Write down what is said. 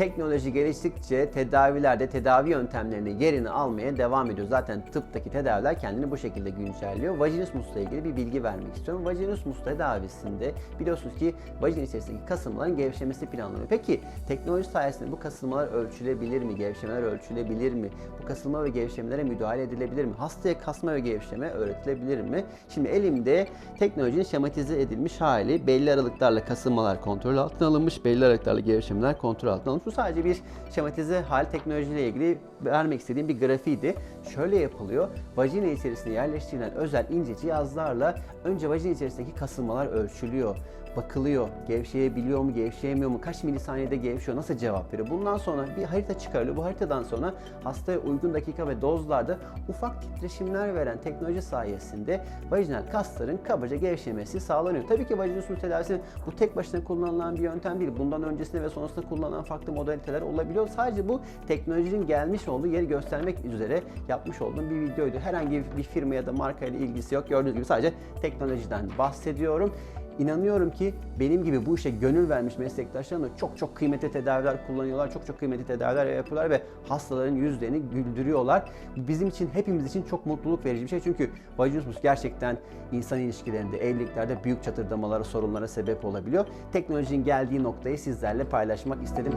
teknoloji geliştikçe tedavilerde tedavi yöntemlerinin yerini almaya devam ediyor. Zaten tıptaki tedaviler kendini bu şekilde güncelliyor. Vajinismus'la ilgili bir bilgi vermek istiyorum. Vajinismus tedavisinde biliyorsunuz ki vajin içerisindeki kasılmaların gevşemesi planlanıyor. Peki teknoloji sayesinde bu kasılmalar ölçülebilir mi? Gevşemeler ölçülebilir mi? Bu kasılma ve gevşemelere müdahale edilebilir mi? Hastaya kasma ve gevşeme öğretilebilir mi? Şimdi elimde teknolojinin şematize edilmiş hali belli aralıklarla kasılmalar kontrol altına alınmış, belli aralıklarla gevşemeler kontrol altına alınmış. Bu sadece bir şematize hal teknolojiyle ilgili vermek istediğim bir grafiydi. Şöyle yapılıyor. Vajina içerisine yerleştirilen özel ince cihazlarla önce vajina içerisindeki kasılmalar ölçülüyor bakılıyor. Gevşeyebiliyor mu, gevşeyemiyor mu, kaç milisaniyede gevşiyor, nasıl cevap veriyor. Bundan sonra bir harita çıkarılıyor. Bu haritadan sonra hastaya uygun dakika ve dozlarda ufak titreşimler veren teknoloji sayesinde vajinal kasların kabaca gevşemesi sağlanıyor. Tabii ki vajinismus tedavisi bu tek başına kullanılan bir yöntem değil. Bundan öncesinde ve sonrasında kullanılan farklı modaliteler olabiliyor. Sadece bu teknolojinin gelmiş olduğu yeri göstermek üzere yapmış olduğum bir videoydu. Herhangi bir firma ya da marka ile ilgisi yok. Gördüğünüz gibi sadece teknolojiden bahsediyorum. İnanıyorum ki benim gibi bu işe gönül vermiş meslektaşlarım da çok çok kıymetli tedaviler kullanıyorlar. Çok çok kıymetli tedaviler yapıyorlar ve hastaların yüzlerini güldürüyorlar. Bizim için, hepimiz için çok mutluluk verici bir şey. Çünkü vajinismus gerçekten insan ilişkilerinde, evliliklerde büyük çatırdamalara, sorunlara sebep olabiliyor. Teknolojinin geldiği noktayı sizlerle paylaşmak istedim.